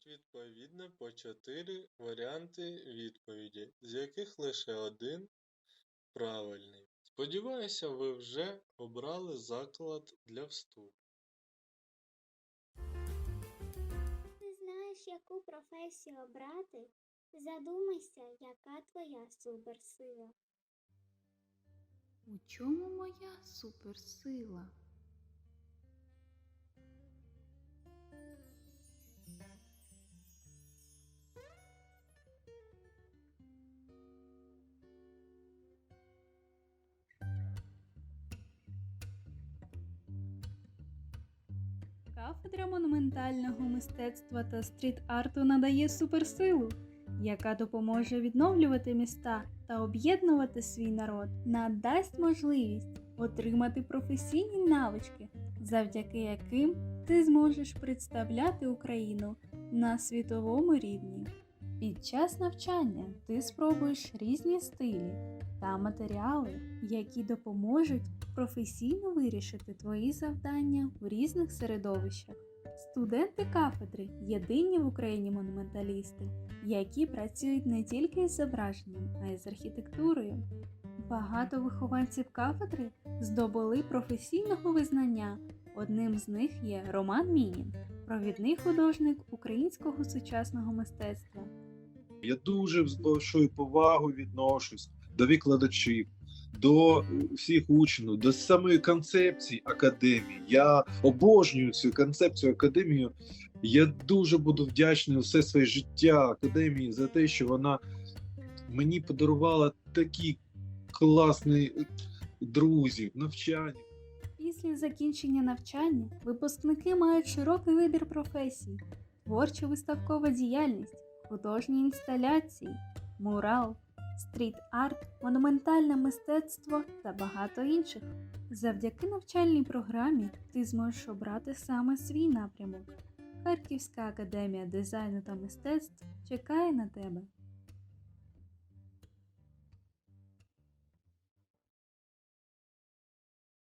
будуть відповідно по чотири варіанти відповіді, з яких лише один правильний. Сподіваюся, ви вже обрали заклад для вступу. Не знаєш, яку професію обрати? Задумайся, яка твоя суперсила. У чому моя суперсила? Кафедра монументального мистецтва та стріт-арту надає суперсилу, яка допоможе відновлювати міста та об'єднувати свій народ, надасть можливість отримати професійні навички, завдяки яким ти зможеш представляти Україну на світовому рівні. Під час навчання ти спробуєш різні стилі та матеріали, які допоможуть професійно вирішити твої завдання в різних середовищах. Студенти кафедри єдині в Україні монументалісти, які працюють не тільки із зображенням, а й з архітектурою. Багато вихованців кафедри здобули професійного визнання. Одним з них є Роман Мінін, провідний художник українського сучасного мистецтва. Я дуже з большою повагою відношусь до викладачів, до всіх учнів, до самої концепції академії. Я обожнюю цю концепцію академії. Я дуже буду вдячний все своє життя академії за те, що вона мені подарувала такі класні друзі, навчання. Після закінчення навчання випускники мають широкий вибір професій, творчо-виставкова діяльність, художні інсталяції, мурал, стріт-арт, монументальне мистецтво та багато інших. Завдяки навчальній програмі ти зможеш обрати саме свій напрямок. Харківська академія дизайну та мистецтв чекає на тебе.